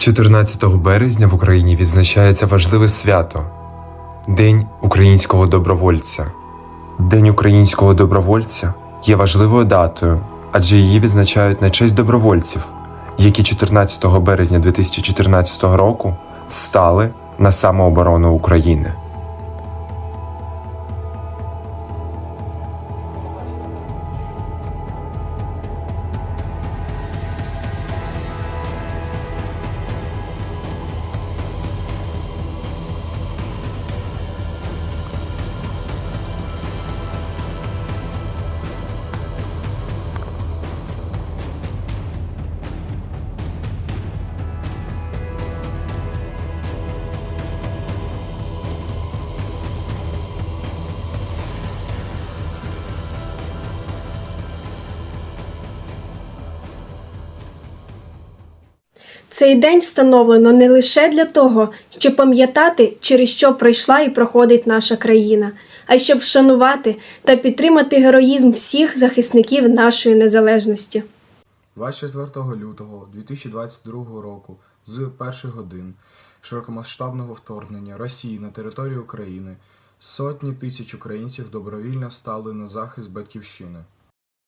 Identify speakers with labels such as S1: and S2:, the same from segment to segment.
S1: 14 березня в Україні відзначається важливе свято День українського добровольця. День українського добровольця є важливою датою, адже її відзначають на честь добровольців, які 14 березня 2014 року стали на самооборону України.
S2: Цей день встановлено не лише для того, щоб пам'ятати, через що пройшла і проходить наша країна, а щоб вшанувати та підтримати героїзм всіх захисників нашої незалежності.
S3: 24 лютого 2022 року з перших годин широкомасштабного вторгнення Росії на територію України сотні тисяч українців добровільно стали на захист батьківщини.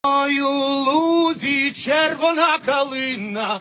S4: Ой, у лузі червона калина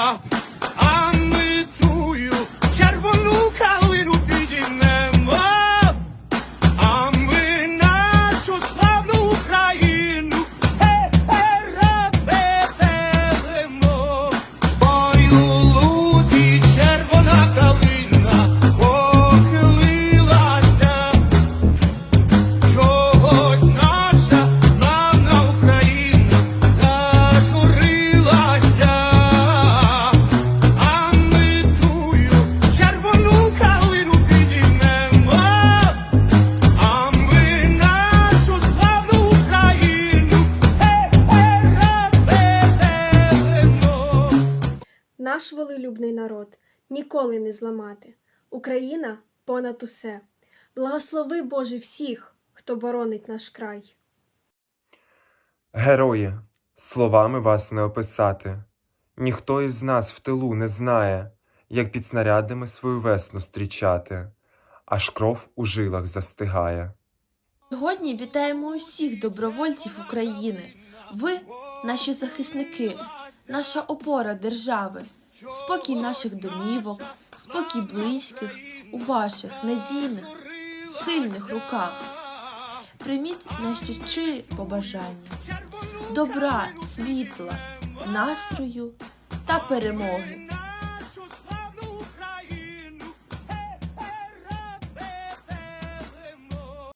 S2: Наш волелюбний народ ніколи не зламати. Україна понад усе. Благослови Боже всіх, хто боронить наш край.
S1: Герої, словами вас не описати. Ніхто із нас в тилу не знає, як під снарядами свою весну зустрічати, аж кров у жилах застигає.
S5: Сьогодні вітаємо усіх добровольців України. Ви наші захисники, наша опора держави, спокій наших домівок, спокій близьких у ваших надійних, сильних руках. Прийміть наші щирі побажання, добра, світла, настрою та перемоги.